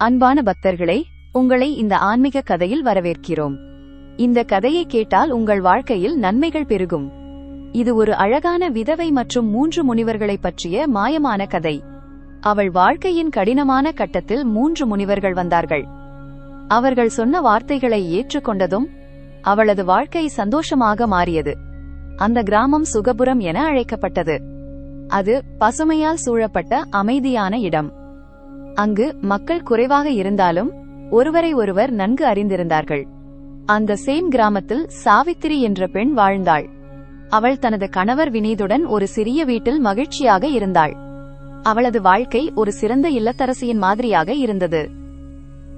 அன்பான பக்தர்களே உங்களை இந்த ஆன்மீக கதையில் வரவேற்கிறோம். இந்த கதையை கேட்டால் உங்கள் வாழ்க்கையில் நன்மைகள் பெருகும். இது ஒரு அழகான விதவை மற்றும் மூன்று முனிவர்களைப் பற்றிய மாயமான கதை. அவள் வாழ்க்கையின் கடினமான கட்டத்தில் மூன்று முனிவர்கள் வந்தார்கள். அவர்கள் சொன்ன வார்த்தைகளை ஏற்றுக்கொண்டதும் அவளது வாழ்க்கை சந்தோஷமாக மாறியது. அந்த கிராமம் சுகபுரம் என அழைக்கப்பட்டது. அது பசுமையால் சூழப்பட்ட அமைதியான இடம். அங்கு மக்கள் குறைவாக இருந்தாலும் ஒருவரை ஒருவர் நன்கு அறிந்திருந்தார்கள். அந்த சேம் கிராமத்தில் சாவித்திரி என்ற பெண் வாழ்ந்தாள். அவள் தனது கணவர் வினீதுடன் ஒரு சிறிய வீட்டில் மகிழ்ச்சியாக இருந்தாள். அவளது வாழ்க்கை ஒரு சிறந்த இல்லத்தரசியின் மாதிரியாக இருந்தது.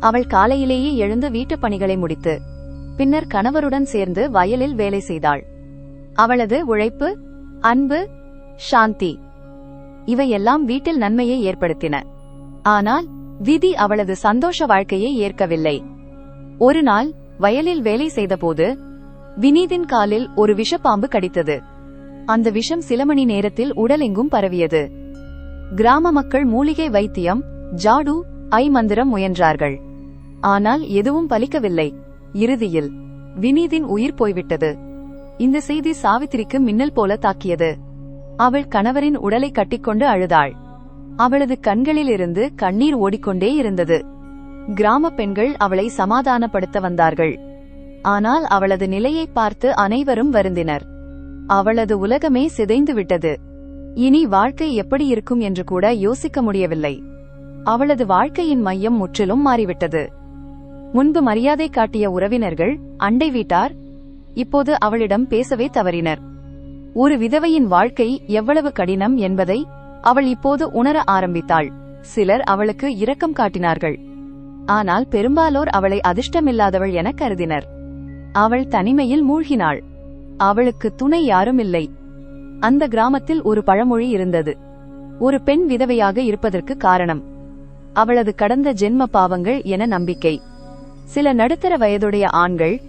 அவள் காலையிலேயே எழுந்து வீட்டுப் பணிகளை முடித்து பின்னர் கணவருடன் சேர்ந்து வயலில் வேலை செய்தாள். அவளது உழைப்பு அன்பு சாந்தி இவையெல்லாம் வீட்டில் நன்மையை ஏற்படுத்தின. ஆனால் விதி அவளது சந்தோஷ வாழ்க்கையை ஏற்கவில்லை. ஒரு நாள் வயலில் வேலை செய்தபோது வினீதின் காலில் ஒரு விஷப்பாம்பு கடித்தது. அந்த விஷம் சில மணி நேரத்தில் உடலெங்கும் பரவியது. கிராம மக்கள் மூலிகை வைத்தியம் ஜாடு ஐ மந்திரம் முயன்றார்கள். ஆனால் எதுவும் பலிக்கவில்லை. இறுதியில் வினீதின் உயிர் போய்விட்டது. இந்த செய்தி சாவித்திரிக்கு மின்னல் போல தாக்கியது. அவள் கணவரின் உடலை கட்டிக்கொண்டு அழுதாள். அவளது கண்களிலிருந்து கண்ணீர் ஓடிக்கொண்டே இருந்தது. கிராம பெண்கள் அவளை சமாதானப்படுத்த வந்தார்கள். ஆனால் அவளது நிலையை பார்த்து அனைவரும் வருந்தினர். அவளது உலகமே சிதைந்து விட்டது. இனி வாழ்க்கை எப்படி இருக்கும் என்று கூட யோசிக்க முடியவில்லை. அவளது வாழ்க்கையின் மையம் முற்றிலும் மாறிவிட்டது. முன்பு மரியாதை காட்டிய உறவினர்கள் அண்டை வீட்டார் இப்போது அவளிடம் பேசவே தவறினர். ஒரு விதவையின் வாழ்க்கை எவ்வளவு கடினம் என்பதை அவள் இப்போது உணர ஆரம்பித்தாள். சிலர் அவளுக்கு இரக்கம் காட்டினார்கள். ஆனால் பெரும்பாலோர் அவளை அதிர்ஷ்டமில்லாதவள் என கருதினர். அவள் தனிமையில் மூழ்கினாள். அவளுக்கு துணை யாரும் இல்லை. அந்த கிராமத்தில் ஒரு பழமொழி இருந்தது. ஒரு பெண் விதவையாக இருப்பதற்கு காரணம். அவளது கடந்த ஜென்ம பாவங்கள் என நம்பிக்கை. சில நடுத்தர வயதுடைய ஆண்கள்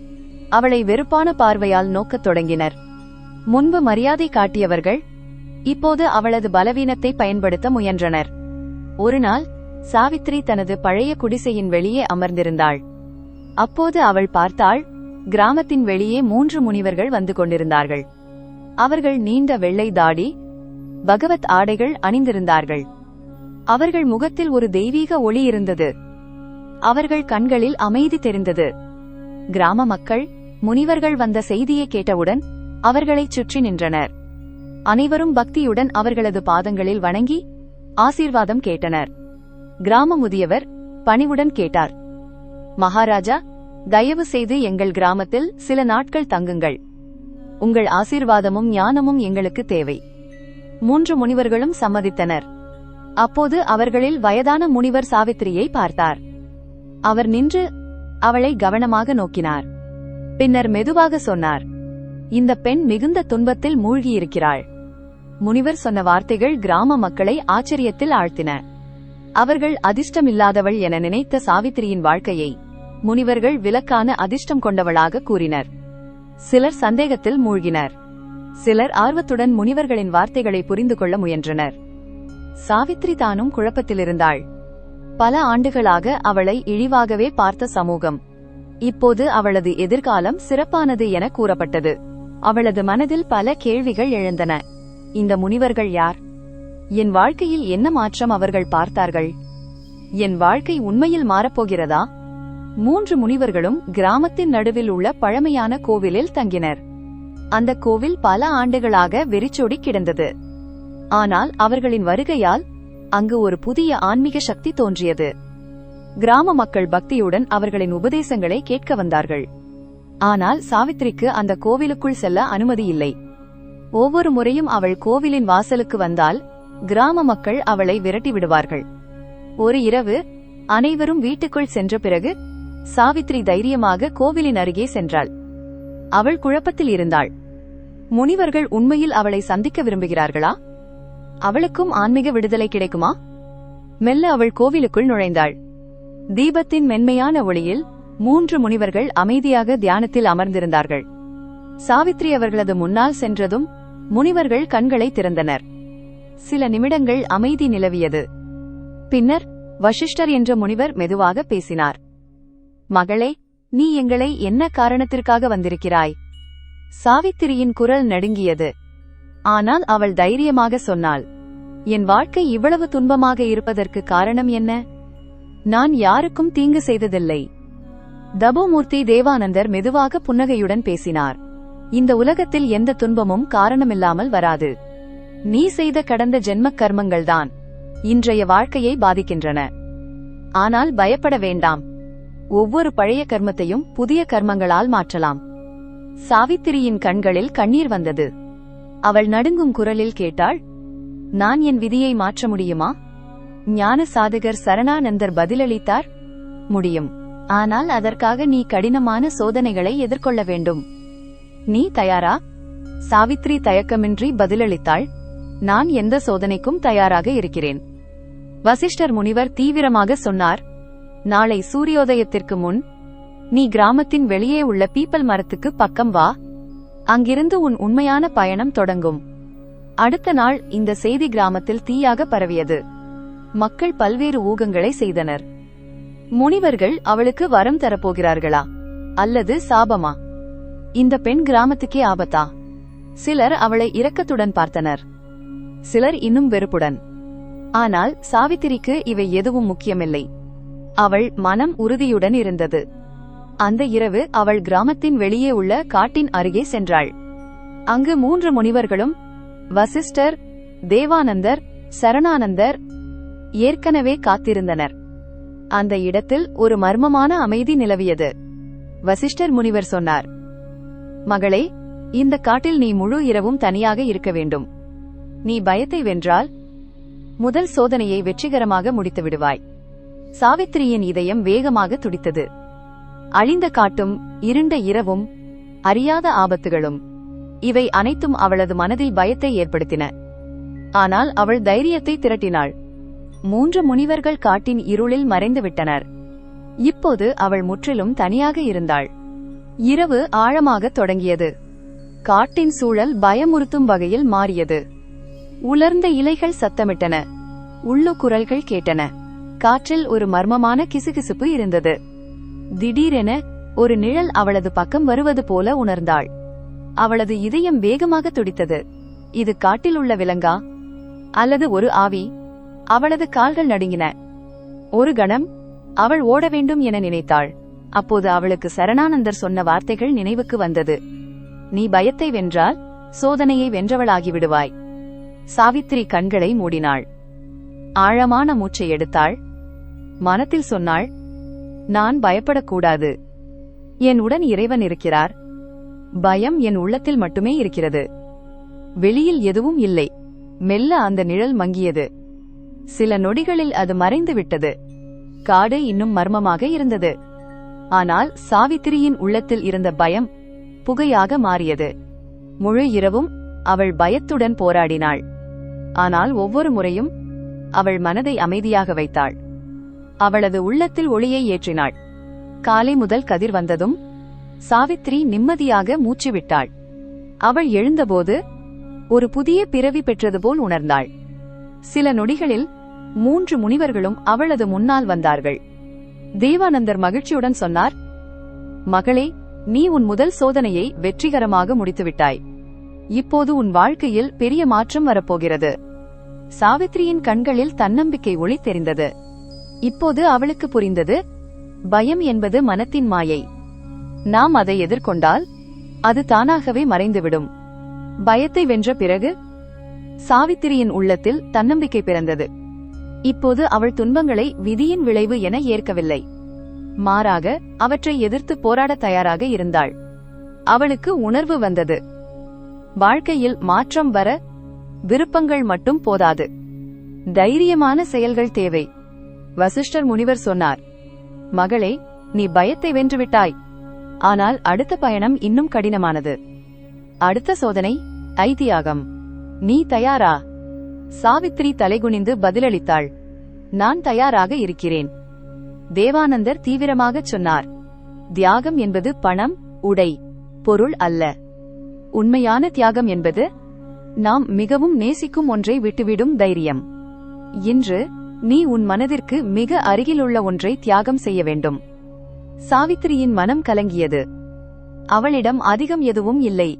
அவளை வெறுப்பான பார்வையால் நோக்கத் தொடங்கினர். முன்பு மரியாதை காட்டியவர்கள் இப்போது அவளது பலவீனத்தை பயன்படுத்த முயன்றனர். ஒருநாள் சாவித்ரி தனது பழைய குடிசையின் வெளியே அமர்ந்திருந்தாள். அப்போது அவள் பார்த்தாள் கிராமத்தின் வெளியே மூன்று முனிவர்கள் வந்து கொண்டிருந்தார்கள். அவர்கள் நீண்ட வெள்ளை தாடி பகவத் ஆடைகள் அணிந்திருந்தார்கள். அவர்கள் முகத்தில் ஒரு தெய்வீக ஒளி இருந்தது. அவர்கள் கண்களில் அமைதி தெரிந்தது. கிராம மக்கள் முனிவர்கள் வந்த செய்தியை கேட்டவுடன் அவர்களைச் சுற்றி நின்றனர். அனைவரும் பக்தியுடன் அவர்களது பாதங்களில் வணங்கி ஆசீர்வாதம் கேட்டனர். கிராம முதியவர் பணிவுடன் கேட்டார். மகாராஜா தயவு செய்து எங்கள் கிராமத்தில் சில நாட்கள் தங்குங்கள். உங்கள் ஆசீர்வாதமும் ஞானமும் எங்களுக்கு தேவை. மூன்று முனிவர்களும் சம்மதித்தனர். அப்போது அவர்களில் வயதான முனிவர் சாவித்திரியை பார்த்தார். அவர் நின்று அவளை கவனமாக நோக்கினார். பின்னர் மெதுவாக சொன்னார் இந்த பெண் மிகுந்த துன்பத்தில் மூழ்கியிருக்கிறாள். முனிவர் சொன்ன வார்த்தைகள் கிராம மக்களை ஆச்சரியத்தில் ஆழ்த்தின. அவர்கள் அதிர்ஷ்டமில்லாதவள் என நினைத்த சாவித்திரியின் வாழ்க்கையை முனிவர்கள் விலக்கான அதிர்ஷ்டம் கொண்டவளாக கூறினர். சிலர் சந்தேகத்தில் மூழ்கினர். சிலர் ஆர்வத்துடன் முனிவர்களின் வார்த்தைகளை புரிந்து கொள்ள முயன்றனர். சாவித்ரி தானும் குழப்பத்திலிருந்தாள். பல ஆண்டுகளாக அவளை இழிவாகவே பார்த்த சமூகம். இப்போது அவளது எதிர்காலம் சிறப்பானது என கூறப்பட்டது. அவளது மனதில் பல கேள்விகள் எழுந்தன. இந்த முனிவர்கள் யார்? என் வாழ்க்கையில் என்ன மாற்றம் அவர்கள் பார்த்தார்கள்? என் வாழ்க்கை உண்மையில் மாறப்போகிறதா? மூன்று முனிவர்களும் கிராமத்தின் நடுவில் உள்ள பழமையான கோவிலில் தங்கினர். அந்த கோவில் பல ஆண்டுகளாக வெறிச்சோடி கிடந்தது. ஆனால் அவர்களின் வருகையால் அங்கு ஒரு புதிய ஆன்மீக சக்தி தோன்றியது. கிராம மக்கள் பக்தியுடன் அவர்களின் உபதேசங்களை கேட்க வந்தார்கள். ஆனால் சாவித்திரிக்கு அந்த கோவிலுக்குள் செல்ல அனுமதி இல்லை. ஒவ்வொரு முறையும் அவள் கோவிலின் வாசலுக்கு வந்தால் கிராம மக்கள் அவளை விரட்டி விடுவார்கள். ஒரு இரவு அனைவரும் வீட்டுக்குள் சென்ற பிறகு சாவித்ரி தைரியமாக கோவிலின் அருகே சென்றாள். அவள் குழப்பத்தில் இருந்தாள். முனிவர்கள் உண்மையில் அவளை சந்திக்க விரும்புகிறார்களா? அவளுக்கும் ஆன்மீக விடுதலை கிடைக்குமா? மெல்ல அவள் கோவிலுக்குள் நுழைந்தாள். தீபத்தின் மென்மையான ஒளியில் மூன்று முனிவர்கள் அமைதியாக தியானத்தில் அமர்ந்திருந்தார்கள். சாவித்ரி அவர்களது முன்னால் சென்றதும் முனிவர்கள் கண்களை திறந்தனர். சில நிமிடங்கள் அமைதி நிலவியது. பின்னர் வசிஷ்டர் என்ற முனிவர் மெதுவாக பேசினார். மகளே நீ எங்களை என்ன காரணத்திற்காக வந்திருக்கிறாய்? சாவித்திரியின் குரல் நடுங்கியது. ஆனால் அவள் தைரியமாக சொன்னாள் என் வாழ்க்கை இவ்வளவு துன்பமாக இருப்பதற்கு காரணம் என்ன? நான் யாருக்கும் தீங்கு செய்ததில்லை. தபுமூர்த்தி தேவானந்தர் மெதுவாக புன்னகையுடன் பேசினார். இந்த உலகத்தில் எந்த துன்பமும் காரணமில்லாமல் வராது. நீ செய்த கடந்த ஜென்மக் கர்மங்கள்தான். இன்றைய வாழ்க்கையை பாதிக்கின்றன. ஆனால் பயப்பட வேண்டாம். ஒவ்வொரு பழைய கர்மத்தையும் புதிய கர்மங்களால் மாற்றலாம். சாவித்திரியின் கண்களில் கண்ணீர் வந்தது. அவள் நடுங்கும் குரலில் கேட்டாள் நான் என் விதியை மாற்ற முடியுமா? ஞான சாதகர் சரணானந்தர் பதிலளித்தார் முடியும். ஆனால் அதற்காக நீ கடினமான சோதனைகளை எதிர்கொள்ள வேண்டும். நீ தயாரா? சாவித்ரி தயக்கமின்றி பதிலளித்தாள். நான் எந்த சோதனைக்கும் தயாராக இருக்கிறேன். வசிஷ்டர் முனிவர் தீவிரமாக சொன்னார். நாளை சூரியோதயத்திற்கு முன் நீ கிராமத்தின் வெளியே உள்ள பீப்பல் மரத்துக்கு பக்கம் வா. அங்கிருந்து உன் உண்மையான பயணம் தொடங்கும். அடுத்த நாள் இந்த செய்தி கிராமத்தில் தீயாக பரவியது. மக்கள் பல்வேறு ஊகங்களை செய்தனர். முனிவர்கள் அவளுக்கு வரம் தரப்போகிறார்களா? அல்லது சாபமா? இந்த பெண் கிராமத்துக்கே ஆபத்தா? சிலர் அவளை இரக்கத்துடன் பார்த்தனர். சிலர் இன்னும் வெறுப்புடன். ஆனால் சாவித்திரிக்கு இவை எதுவும் முக்கியமில்லை. அவள் மனம் உறுதியுடன் இருந்தது. அந்த இரவு அவள் கிராமத்தின் வெளியே உள்ள காட்டின் அருகே சென்றாள். அங்கு மூன்று முனிவர்களும் வசிஷ்டர் தேவானந்தர் சரணானந்தர் ஏற்கனவே காத்திருந்தனர். அந்த இடத்தில் ஒரு மர்மமான அமைதி நிலவியது. வசிஷ்டர் முனிவர் சொன்னார் மகளே இந்த காட்டில் நீ முழு இரவும் தனியாக இருக்க வேண்டும். நீ பயத்தை வென்றால் முதல் சோதனையை வெற்றிகரமாக முடித்து விடுவாய் சாவித்திரியின் இதயம் வேகமாக துடித்தது. அழிந்த காட்டும் இருண்ட இரவும் அறியாத ஆபத்துகளும் இவை அனைத்தும் அவளது மனதில் பயத்தை ஏற்படுத்தின. ஆனால் அவள் தைரியத்தை திரட்டினாள். மூன்று முனிவர்கள் காட்டின் இருளில் மறைந்து விட்டனர் இப்போது அவள் முற்றிலும் தனியாக இருந்தாள். இரவு ஆழமாக தொடங்கியது. காட்டின் சூழல் பயமுறுத்தும் வகையில் மாறியது. உலர்ந்த இலைகள் சத்தமிட்டன. உள்ளு குரல்கள் கேட்டன. காற்றில் ஒரு மர்மமான கிசுகிசுப்பு இருந்தது. திடீரென ஒரு நிழல் அவளது பக்கம் வருவது போல உணர்ந்தாள். அவளது இதயம் வேகமாக துடித்தது. இது காட்டில் உள்ள விலங்கா? அல்லது ஒரு ஆவி? அவளது கால்கள் நடுங்கின. ஒரு கணம் அவள் ஓட வேண்டும் என நினைத்தாள். அப்போது அவளுக்கு சரணானந்தர் சொன்ன வார்த்தைகள் நினைவுக்கு வந்தது. நீ பயத்தை வென்றால் சோதனையை வென்றவளாகி விடுவாய் சாவித்திரி கண்களை மூடினாள். ஆழமான மூச்சை எடுத்தாள். மனத்தில் சொன்னாள் நான் பயப்படக்கூடாது. என் உடன் இறைவன் இருக்கிறார். பயம் என் உள்ளத்தில் மட்டுமே இருக்கிறது. வெளியில் எதுவும் இல்லை. மெல்ல அந்த நிழல் மங்கியது. சில நொடிகளில் அது மறைந்து விட்டது காடு இன்னும் மர்மமாக இருந்தது. ஆனால் சாவித்திரியின் உள்ளத்தில் இருந்த பயம் புகையாக மாறியது. முழு இரவும் அவள் பயத்துடன் போராடினாள். ஆனால் ஒவ்வொரு முறையும் அவள் மனதை அமைதியாக வைத்தாள். அவளது உள்ளத்தில் ஒளியை ஏற்றினாள். காலை முதல் கதிர் வந்ததும் சாவித்ரி நிம்மதியாக மூச்சுவிட்டாள் அவள் எழுந்தபோது ஒரு புதிய பிறவி பெற்றது போல் உணர்ந்தாள். சில நொடிகளில் மூன்று முனிவர்களும் அவளது முன்னால் வந்தார்கள். தேவானந்தர் மகிழ்ச்சியுடன் சொன்னார் மகளே நீ உன் முதல் சோதனையை வெற்றிகரமாக முடித்துவிட்டாய். இப்போது உன் வாழ்க்கையில் பெரிய மாற்றம் வரப்போகிறது. சாவித்ரியின் கண்களில் தன்னம்பிக்கை ஒளி தெரிந்தது. இப்போது அவளுக்கு புரிந்தது பயம் என்பது மனத்தின் மாயை. நாம் அதை எதிர்கொண்டால் அது தானாகவே மறைந்துவிடும். பயத்தை வென்ற பிறகு சாவித்திரியின் உள்ளத்தில் தன்னம்பிக்கை பிறந்தது. இப்போது அவள் துன்பங்களை விதியின் விளைவு என ஏற்கவில்லை. மாறாக அவற்றை எதிர்த்து போராட தயாராக இருந்தாள். அவளுக்கு உணர்வு வந்தது. வாழ்க்கையில் மாற்றம் வர விருப்பங்கள் மட்டும் போதாது. தைரியமான செயல்கள் தேவை. வசிஷ்டர் முனிவர் சொன்னார் மகளே நீ பயத்தை வென்றுவிட்டாய். ஆனால் அடுத்த பயணம் இன்னும் கடினமானது. அடுத்த சோதனை ஐதியாகம். நீ தயாரா? சாவித்ரி தலைகுனிந்து பதிலளித்தாள். நான் தயாராக இருக்கிறேன். தேவானந்தர் தீவிரமாகச் சொன்னார். தியாகம் என்பது பணம் உடை பொருள் அல்ல. உண்மையான தியாகம் என்பது நாம் மிகவும் நேசிக்கும் ஒன்றை விட்டுவிடும் தைரியம். இன்று நீ உன் மனதிற்கு மிக அருகிலுள்ள ஒன்றை தியாகம் செய்ய வேண்டும். சாவித்திரியின் மனம் கலங்கியது. அவளிடம் அதிகம் எதுவும் இல்லை.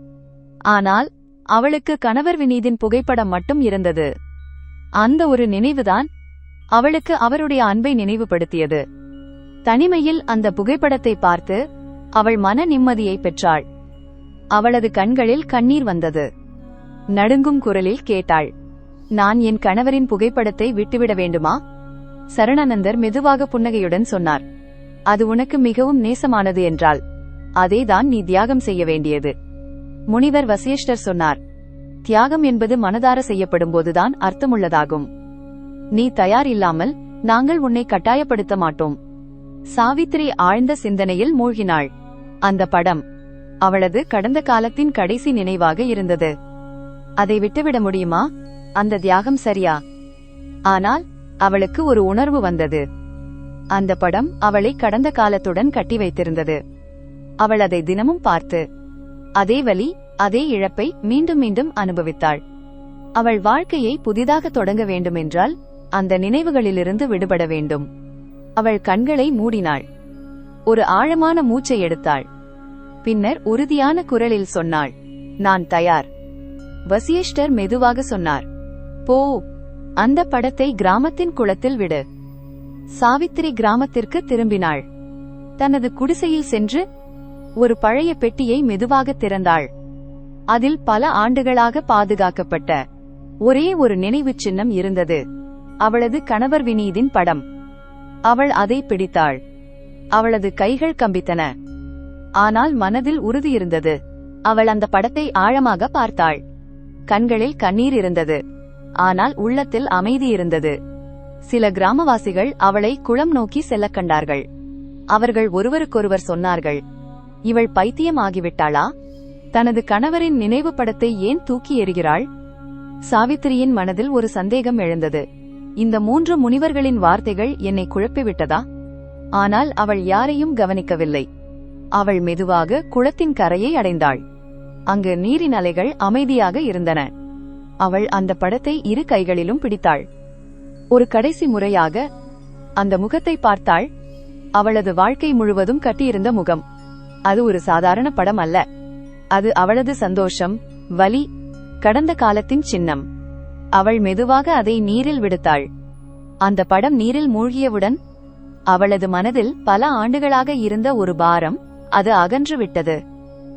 ஆனால் அவளுக்கு கணவர் வினீதின் புகைப்படம் மட்டும் இருந்தது. அந்த ஒரு நினைவுதான் அவளுக்கு அவருடைய அன்பை நினைவுபடுத்தியது. தனிமையில் அந்த புகைப்படத்தை பார்த்து அவள் மன நிம்மதியை பெற்றாள். அவளது கண்களில் கண்ணீர் வந்தது. நடுங்கும் குரலில் கேட்டாள் நான் என் கணவரின் புகைப்படத்தை விட்டுவிட வேண்டுமா? சரணானந்தர் மெதுவாக புன்னகையுடன் சொன்னார் அது உனக்கு மிகவும் நேசமானது என்றால் அதேதான் நீ தியாகம் செய்ய வேண்டியது. முனிவர் வசிஷ்டர் சொன்னார் தியாகம் என்பது மனதார செய்யப்படும்போதுதான் அர்த்தமுள்ளதாகும். நீ தயார் இல்லாமல் நாங்கள் உன்னை கட்டாயப்படுத்த மாட்டோம். சாவித்திரி ஆழ்ந்த சிந்தனையில் மூழ்கினாள். அந்த படம் அவளது கடந்த காலத்தின் கடைசி நினைவாக இருந்தது. அதை விட்டுவிட முடியுமா? அந்த தியாகம் சரியா? ஆனால் அவளுக்கு ஒரு உணர்வு வந்தது. அந்த படம் அவளை கடந்த காலத்துடன் கட்டி வைத்திருந்தது. அவள் அதை தினமும் பார்த்து அதே வலி அதே இழப்பை மீண்டும் மீண்டும் அனுபவித்தாள். அவள் வாழ்க்கையை புதிதாக தொடங்க வேண்டுமென்றால் அந்த நினைவுகளிலிருந்து விடுபட வேண்டும். அவள் கண்களை மூடினாள். ஒரு ஆழமான மூச்சை எடுத்தாள். பின்னர் உறுதியான குரலில் சொன்னாள் நான் தயார். வசியஷ்டர் மெதுவாக சொன்னார் போ அந்த படத்தை கிராமத்தின் குளத்தில் விடு. சாவித்திரி கிராமத்திற்கு திரும்பினாள். தனது குடிசையில் சென்று ஒரு பழைய பெட்டியை மெதுவாக திறந்தாள். அதில் பல ஆண்டுகளாக பாதுகாக்கப்பட்ட ஒரே ஒரு நினைவு சின்னம் இருந்தது. அவளது கணவர் வினீதின் படம். அவள் அதை பிடித்தாள். அவளது கைகள் கம்பித்தன. ஆனால் மனதில் உறுதி இருந்தது. அவள் அந்த படத்தை ஆழமாக பார்த்தாள். கண்களில் கண்ணீர் இருந்தது. ஆனால் உள்ளத்தில் அமைதி இருந்தது. சில கிராமவாசிகள் அவளை குளம் நோக்கி செல்ல கண்டார்கள். அவர்கள் ஒருவருக்கொருவர் சொன்னார்கள். இவள் பைத்தியம் ஆகிவிட்டாளா தனது கணவரின் நினைவு படத்தை ஏன் தூக்கி எறிகிறாள்? சாவித்திரியின் மனதில் ஒரு சந்தேகம் எழுந்தது. இந்த மூன்று முனிவர்களின் வார்த்தைகள் என்னை குழப்பிவிட்டதா? ஆனால் அவள் யாரையும் கவனிக்கவில்லை. அவள் மெதுவாக குளத்தின் கரையை அடைந்தாள். அங்கு நீரின் அலைகள் அமைதியாக இருந்தன. அவள் அந்த படத்தை இரு கைகளிலும் பிடித்தாள். ஒரு கடைசி முறையாக அந்த முகத்தை பார்த்தாள். அவளது வாழ்க்கை முழுவதும் கட்டியிருந்த முகம். அது ஒரு சாதாரண படம் அல்ல. அது அவளது சந்தோஷம் வலி கடந்த காலத்தின் சின்னம். அவள் மெதுவாக அதை நீரில் விடுத்தாள். அந்த படம் நீரில் மூழ்கியவுடன் அவளது மனதில் பல ஆண்டுகளாக இருந்த ஒரு பாரம் அது அகன்று விட்டது.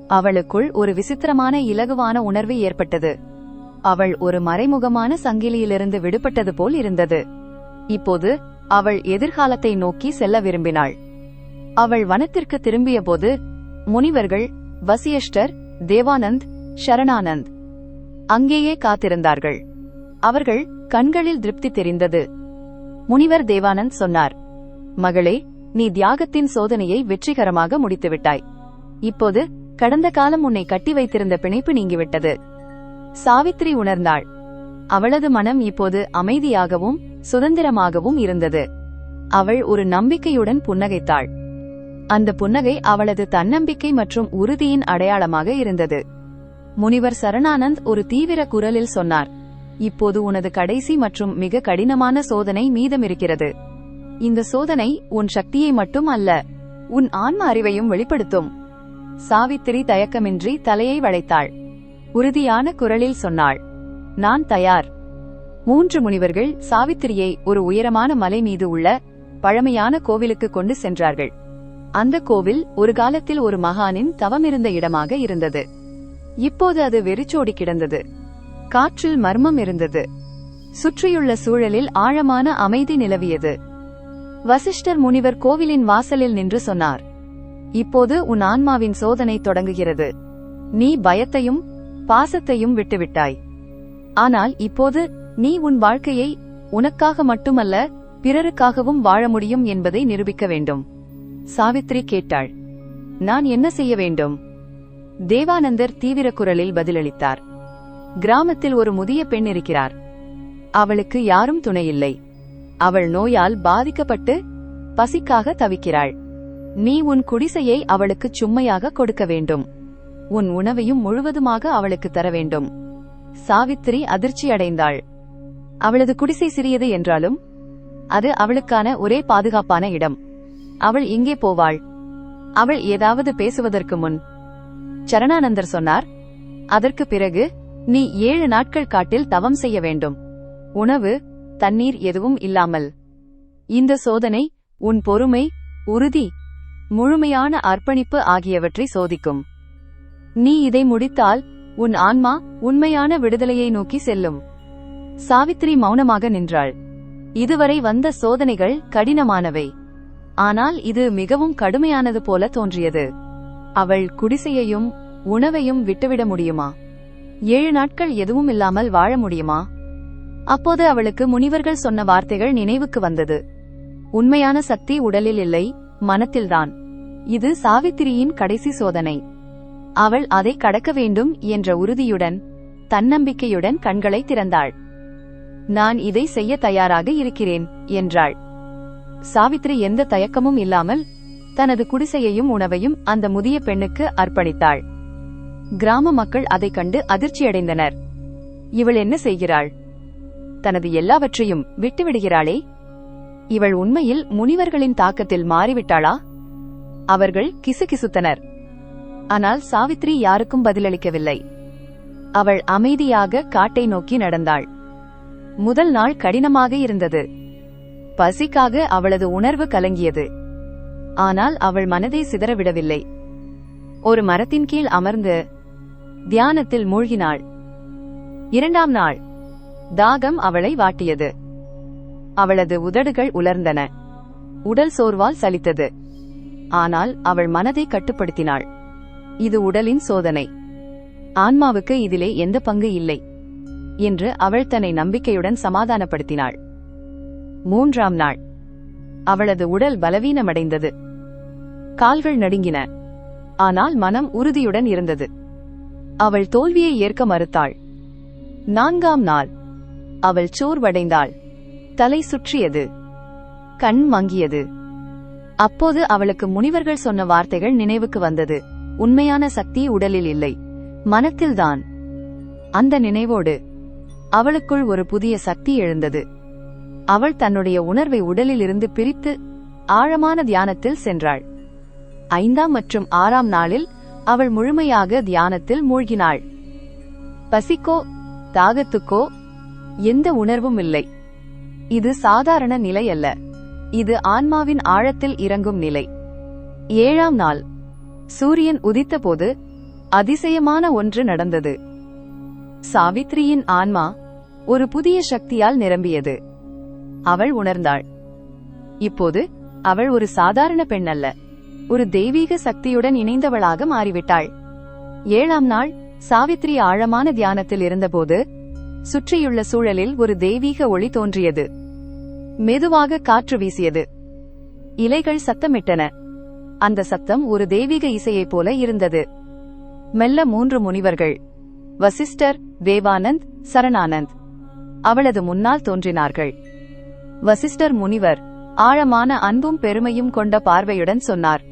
அவளுக்குள் ஒரு விசித்திரமான இலகுவான உணர்வு ஏற்பட்டது. அவள் ஒரு மறைமுகமான சங்கிலியிலிருந்து விடுபட்டது போல் இருந்தது. இப்போது அவள் எதிர்காலத்தை நோக்கி செல்ல விரும்பினாள். அவள் வனத்திற்கு திரும்பியபோது முனிவர்கள் வசியஷ்டர் தேவானந்த் ஷரணானந்த் அங்கேயே காத்திருந்தார்கள். அவர்கள் கண்களில் திருப்தி தெரிந்தது. முனிவர் தேவானந்த் சொன்னார் மகளே நீ தியாகத்தின் சோதனையை வெற்றிகரமாக முடித்துவிட்டாய். இப்போது கடந்த காலம் உன்னை கட்டி வைத்திருந்த பிணைப்பு நீங்கிவிட்டது. சாவித்ரி உணர்ந்தாள். அவளது மனம் இப்போது அமைதியாகவும் சுதந்திரமாகவும் இருந்தது. அவள் ஒரு நம்பிக்கையுடன் புன்னகைத்தாள். அந்த புன்னகை அவளது தன்னம்பிக்கை மற்றும் உறுதியின் அடையாளமாக இருந்தது. முனிவர் சரணானந்த் ஒரு தீவிர குரலில் சொன்னார் இப்போது உனது கடைசி மற்றும் மிக கடினமான சோதனை மீதமிருக்கிறது. இந்த சோதனை உன் சக்தியை மட்டும் அல்ல உன் ஆன்ம அறிவையும் வெளிப்படுத்தும். சாவித்திரி தயக்கமின்றி தலையை வளைத்தாள். உறுதியான குரலில் சொன்னாள் நான் தயார். மூன்று முனிவர்கள் சாவித்திரியை ஒரு உயரமான மலை மீது உள்ள பழமையான கோவிலுக்கு கொண்டு சென்றார்கள். அந்த கோவில் ஒரு காலத்தில் ஒரு மகானின் தவமிருந்த இடமாக இருந்தது. இப்போது அது வெறிச்சோடி கிடந்தது. காற்றில் மர்மம் இருந்தது. சுற்றியுள்ள சூழலில் ஆழமான அமைதி நிலவியது. வசிஷ்டர் முனிவர் கோவிலின் வாசலில் நின்று சொன்னார் இப்போது உன் ஆன்மாவின் சோதனை தொடங்குகிறது. நீ பயத்தையும் பாசத்தையும் விட்டுவிட்டாய். ஆனால் இப்போது நீ உன் வாழ்க்கையை உனக்காக மட்டுமல்ல பிறருக்காகவும் வாழ முடியும் என்பதை நிரூபிக்க வேண்டும். சாவித்ரி கேட்டாள். நான் என்ன செய்ய வேண்டும்? தேவானந்தர் தீவிர குரலில் பதிலளித்தார். கிராமத்தில் ஒரு முதிய பெண் இருக்கிறார். அவளுக்கு யாரும் துணையில்லை. அவள் நோயால் பாதிக்கப்பட்டு பசிக்காக தவிக்கிறாள். நீ உன் குடிசையை அவளுக்கு சும்மையாக கொடுக்க வேண்டும். உன் உணவையும் முழுவதுமாக அவளுக்கு தர வேண்டும். சாவித்திரி அதிர்ச்சி அடைந்தாள். அவளது குடிசை சிறியது என்றாலும் அது அவளுக்கான ஒரே பாதுகாப்பான இடம். அவள் எங்கே போவாள். அவள் ஏதாவது பேசுவதற்கு முன். சரணானந்தர் சொன்னார் அதற்கு பிறகு நீ ஏழு நாட்கள் காட்டில் தவம் செய்ய வேண்டும். உணவு தண்ணீர் எதுவும் இல்லாமல். இந்த சோதனை உன் பொறுமை உறுதி முழுமையான அர்ப்பணிப்பு ஆகியவற்றை சோதிக்கும். நீ இதை முடித்தால் உன் ஆன்மா உண்மையான விடுதலையை நோக்கி செல்லும். சாவித்திரி மௌனமாக நின்றாள். இதுவரை வந்த சோதனைகள் கடினமானவை. ஆனால் இது மிகவும் கடுமையானது போல தோன்றியது. அவள் குடிசையையும் உணவையும் விட்டுவிட முடியுமா? ஏழு நாட்கள் எதுவும் இல்லாமல் வாழ முடியுமா? அப்போது அவளுக்கு முனிவர்கள் சொன்ன வார்த்தைகள் நினைவுக்கு வந்தது. உண்மையான சக்தி உடலில் இல்லை மனத்தில்தான் இது சாவித்திரியின் கடைசி சோதனை. அவள் அதை கடக்க வேண்டும் என்ற உறுதியுடன் தன்னம்பிக்கையுடன் கண்களை திறந்தாள். நான் இதை செய்ய தயாராக இருக்கிறேன் என்றாள். சாவித்திரி எந்த தயக்கமும் இல்லாமல் தனது குடிசையையும் உணவையும் அந்த முதிய பெண்ணுக்கு அர்ப்பணித்தாள். கிராம மக்கள் அதைக் கண்டு அதிர்ச்சியடைந்தனர். இவள் என்ன செய்கிறாள்? தனது எல்லாவற்றையும் விட்டுவிடுகிறாளே? இவள் உண்மையில் முனிவர்களின் தாக்கத்தில் மாறிவிட்டாளா? அவர்கள் கிசுகிசுத்தனர். ஆனால் சாவித்ரி யாருக்கும் பதிலளிக்கவில்லை. அவள் அமைதியாக காட்டை நோக்கி நடந்தாள். முதல் நாள் கடினமாக இருந்தது. பசிக்காக அவளது உணர்வு கலங்கியது. ஆனால் அவள் மனதை சிதறவிடவில்லை. ஒரு மரத்தின் கீழ் அமர்ந்து தியானத்தில் மூழ்கினாள். இரண்டாம் நாள் தாகம் அவளை வாட்டியது. அவளது உதடுகள் உலர்ந்தன. உடல் சோர்வால் சலித்தது. ஆனால் அவள் மனதை கட்டுப்படுத்தினாள். இது உடலின் சோதனை. ஆன்மாவுக்கு இதிலே எந்த பங்கு இல்லை என்று அவள் தன்னை நம்பிக்கையுடன் சமாதானப்படுத்தினாள். மூன்றாம் நாள். அவளது உடல் பலவீனமடைந்தது. கால்கள் நடுங்கின. ஆனால் மனம் உறுதியுடன் இருந்தது. அவள் தோல்வியை ஏற்க மறுத்தாள். நான்காம் நாள். அவள் சோர்வடைந்தாள். தலை சுற்றியது. கண் மங்கியது. அப்போது அவளுக்கு முனிவர்கள் சொன்ன வார்த்தைகள் நினைவுக்கு வந்தது. உண்மையான சக்தி உடலில் இல்லை. மனத்தில்தான். அந்த நினைவோடு அவளுக்குள் ஒரு புதிய சக்தி எழுந்தது. அவள் தன்னுடைய உணர்வை உடலில் இருந்து பிரித்து ஆழமான தியானத்தில் சென்றாள். ஐந்தாம் மற்றும் ஆறாம் நாளில் அவள் முழுமையாக தியானத்தில் மூழ்கினாள். பசிக்கோ தாகத்துக்கோ எந்த உணர்வும் இல்லை. இது சாதாரண நிலை அல்ல. இது ஆன்மாவின் ஆழத்தில் இறங்கும் நிலை. ஏழாம் நாள். சூரியன் உதித்தபோது அதிசயமான ஒன்று நடந்தது. சாவித்ரியின் ஆன்மா ஒரு புதிய சக்தியால் நிரம்பியது. அவள் உணர்ந்தாள். இப்போது அவள் ஒரு சாதாரண பெண் அல்ல ஒரு தெய்வீக சக்தியுடன் இணைந்தவளாக மாறிவிட்டாள். ஏழாம் நாள் சாவித்ரி ஆழமான தியானத்தில் இருந்தபோது சுற்றியுள்ள சூழலில் ஒரு தெய்வீக ஒளி தோன்றியது. மெதுவாக காற்று வீசியது. இலைகள் சத்தமிட்டன. அந்த சத்தம் ஒரு தெய்வீக இசையைப் போல இருந்தது. மெல்ல மூன்று முனிவர்கள் வசிஷ்டர் தேவானந்த் சரணானந்த் அவளது முன்னால் தோன்றினார்கள். வசிஷ்டர் முனிவர் ஆழமான அன்பும் பெருமையும் கொண்ட பார்வையுடன் சொன்னார்.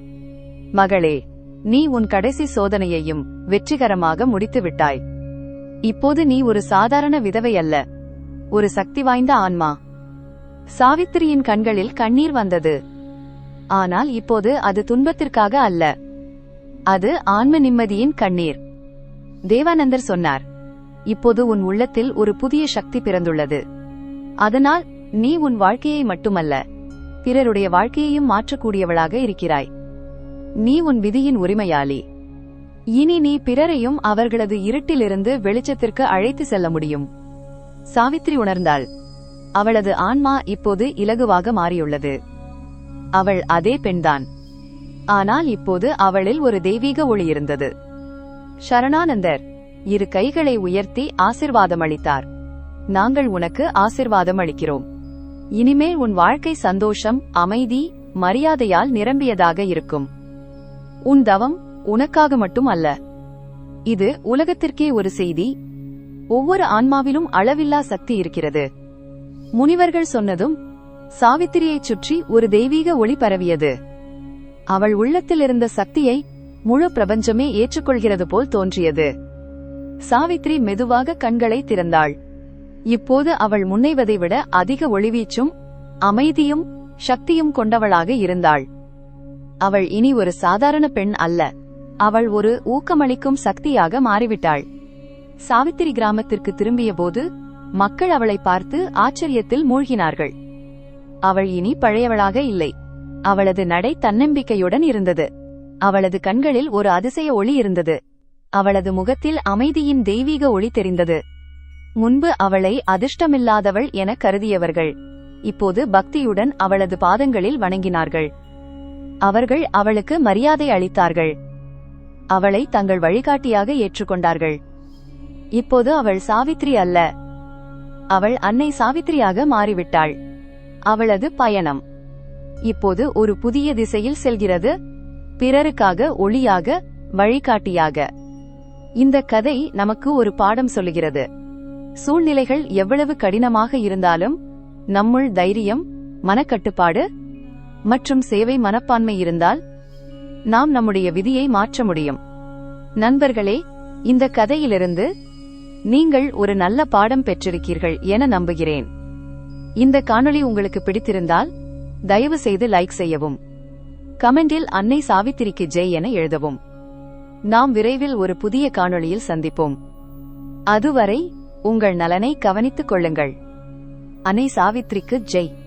மகளே நீ உன் கடைசி சோதனையையும் வெற்றிகரமாக முடித்து விட்டாய் இப்போது நீ ஒரு சாதாரண விதவை அல்ல. ஒரு சக்தி வாய்ந்த ஆன்மா. சாவித்திரியின் கண்களில் கண்ணீர் வந்தது. ஆனால் இப்போது அது துன்பத்திற்காக அல்ல. அது ஆன்ம நிம்மதியின் கண்ணீர். தேவானந்தர் சொன்னார் இப்போது உன் உள்ளத்தில் ஒரு புதிய சக்தி பிறந்துள்ளது. அதனால் நீ உன் வாழ்க்கையை மட்டுமல்ல பிறருடைய வாழ்க்கையையும் மாற்றக்கூடியவளாக இருக்கிறாய். நீ உன் விதியின் உரிமையாளி. இனி நீ பிறரையும் அவர்களது இருட்டிலிருந்து வெளிச்சத்திற்கு அழைத்து செல்ல முடியும். சாவித்ரி உணர்ந்தாள். அவளது ஆன்மா இப்போது இலகுவாக மாறியுள்ளது. அவள் அதே பெண்தான். ஆனால் இப்போது அவளில் ஒரு தெய்வீக ஒளி இருந்தது. சரணானந்தர் இரு கைகளை உயர்த்தி ஆசிர்வாதம் அளித்தார். நாங்கள் உனக்கு ஆசிர்வாதம் அளிக்கிறோம். இனிமேல் உன் வாழ்க்கை சந்தோஷம் அமைதி மரியாதையால் நிரம்பியதாக இருக்கும். உன் தவம் உனக்காக மட்டும் அல்ல. இது உலகத்திற்கே ஒரு செய்தி. ஒவ்வொரு ஆன்மாவிலும் அளவில்லா சக்தி இருக்கிறது. முனிவர்கள் சொன்னதும் சாவித்திரியைச் சுற்றி ஒரு தெய்வீக ஒளி பரவியது. அவள் உள்ளத்தில் இருந்த சக்தியை முழு பிரபஞ்சமே ஏற்றுக்கொள்கிறது போல் தோன்றியது. சாவித்ரி மெதுவாக கண்களை திறந்தாள். இப்போது அவள் முன்னைவதை விட அதிக ஒளிவீச்சும் அமைதியும் சக்தியும் கொண்டவளாக இருந்தாள். அவள் இனி ஒரு சாதாரண பெண் அல்ல. அவள் ஒரு ஊக்கமளிக்கும் சக்தியாக மாறிவிட்டாள். சாவித்திரி கிராமத்திற்கு திரும்பிய போது மக்கள் அவளை பார்த்து ஆச்சரியத்தில் மூழ்கினார்கள். அவள் இனி பழையவளாக இல்லை. அவளது நடை தன்னம்பிக்கையுடன் இருந்தது. அவளது கண்களில் ஒரு அதிசய ஒளி இருந்தது. அவளது முகத்தில் அமைதியின் தெய்வீக ஒளி தெரிந்தது. முன்பு அவளை அதிர்ஷ்டமில்லாதவள் என கருதியவர்கள். இப்போது பக்தியுடன் அவளது பாதங்களில் வணங்கினார்கள். அவர்கள் அவளுக்கு மரியாதை அளித்தார்கள். அவளை தங்கள் வழிகாட்டியாக ஏற்றுக்கொண்டார்கள். இப்போது அவள் சாவித்ரி அல்ல. அவள் அன்னை சாவித்ரியாக மாறிவிட்டாள். அவளது பயணம். இப்போது ஒரு புதிய திசையில் செல்கிறது. பிறருக்காக ஒளியாக வழிகாட்டியாக. இந்த கதை நமக்கு ஒரு பாடம் சொல்லுகிறது. சூழ்நிலைகள் எவ்வளவு கடினமாக இருந்தாலும் நம்முள் தைரியம் மனக்கட்டுப்பாடு மற்றும் சேவை மனப்பான்மை இருந்தால் நாம் நம்முடைய விதியை மாற்ற முடியும். நண்பர்களே இந்த கதையிலிருந்து நீங்கள் ஒரு நல்ல பாடம் பெற்றிருக்கீர்கள் என நம்புகிறேன். இந்த காணொளி உங்களுக்கு பிடித்திருந்தால் தயவு செய்து லைக் செய்யவும். கமெண்டில் அன்னை சாவித்திரிக்கு ஜெய் என எழுதவும். நாம் விரைவில் ஒரு புதிய காணொளியில் சந்திப்போம். அதுவரை உங்கள் நலனை கவனித்துக் கொள்ளுங்கள். அன்னை சாவித்திரிக்கு ஜெய்.